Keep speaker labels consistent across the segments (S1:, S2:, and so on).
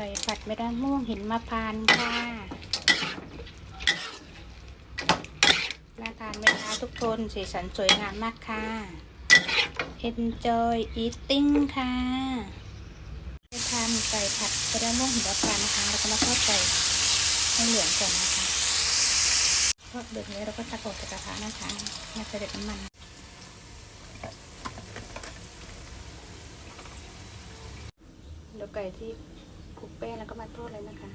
S1: ก่ผัดไม่ได้ม่วงหินมะพร้านค่ะน่าทานไหมคะทุกคนสีสันสวยงามมากค่ะ Enjoy eating ค่ะจะทานไก่ผัดไม่ได้ม่วงหินมะพร้านนะคะแล้วก็มาทอดไก่ให้เหลืองก่อนนะคะทอดเดือดเลยเราก็ตักออกจากกระทะนะคะมาเสด็จน้ำมันเดี๋ยวไก่ที่ คลุกแป้งแล้วก็มาทอดเลยนะคะ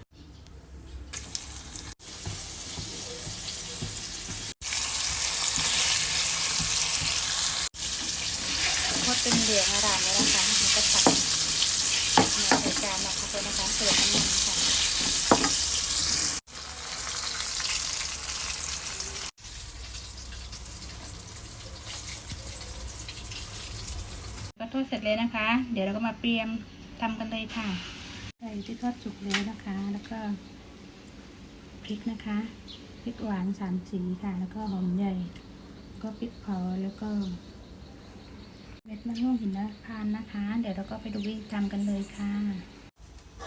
S1: ทอดเป็นเหลืองอร่ามเลยนะคะแล้วก็ตักเนื้อใส่จานมาพักเลยนะคะเสิร์ฟน้ำมันค่ะก็ทอดเสร็จเลยนะคะ เดี๋ยวเราก็มาเตรียมทำกันเลยค่ะ ไก่ที่ทอดสุกแล้วนะคะ แล้วก็พริกนะคะ พริกหวานสามสีค่ะ แล้วก็หอมใหญ่ ก็พริกเผาแล้วก็เม็ดมะม่วงหินมะพานนะคะ เดี๋ยวเราก็ไปดูวิธีทำกันเลยค่ะ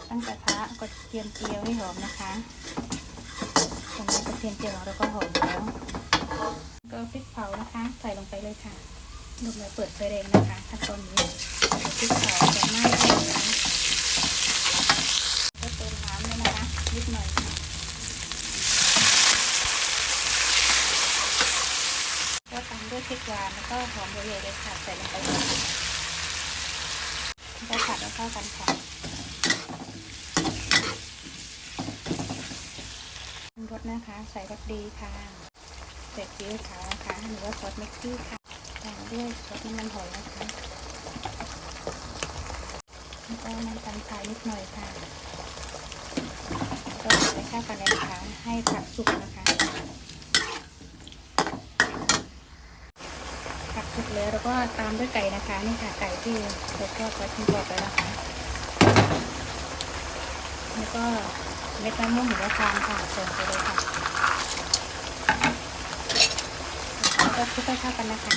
S1: ตั้งกระทะก็เตรียมเจียวให้หอมนะคะตรงนี้ก็เตรียมเจียวขอเราก็หอมแล้ว ก็พริกเผานะคะ ใส่ลงไปเลยค่ะลงมาเปิดไฟแรงนะคะถ้าตอนนี้พริกเผาจะไหม้ได้เลยนะก็เติมน้ำเลยนะคะนิดหน่อยค่ะ ก็ตามด้วย พริกหวานแล้วก็หอมหัวใหญ่เลยค่ะใส่ลงไปค่ะก็ผัดให้เข้ากันค่ะรสนะคะ ใส่รสดีค่ะใส่ซีอิ๊วขาวนะคะหรือว่าซอสเม็กกี้ค่ะตามด้วยซอสน้ำมันหอยนะคะแล้วก็น้ำตาลทรายนิดหน่อยค่ะก็ให้เข้ากันเลยนะคะให้ผักสุกนะคะ ผักสุก แล้วแล้วก็ตามด้วยไก่นะคะนี่ค่ะไก่ที่เราทอดไว้ทิ้งกรอบแล้วนะคะแล้วก็เม็ดมะม่วงหิมพานต์ค่ะส่งไปเลยค่ะแล้วก็คลุกให้เข้ากันนะคะ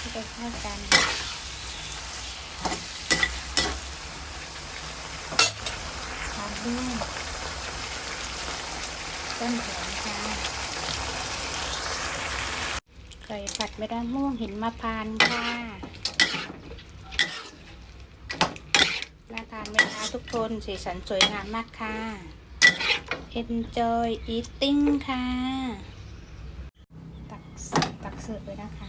S1: คลุกให้เข้ากัน ตาม ด้วยต้นหอมค่ะไก่ผัดไม่ได้ม่วงหินมะพร้านค่ะน่าทานไหมคะทุกคนสีสันสวยงามมากค่ะ Enjoy eating ค่ะ ตักตักเสิร์ฟเลยนะคะ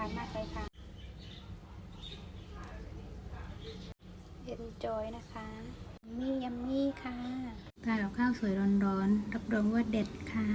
S1: น่านมากเลยค่ะ Enjoy นะคะมี่ยัมมี่ค่ะทานกับข้าวสวยร้อนๆ รับรองว่าเด็ดค่ะ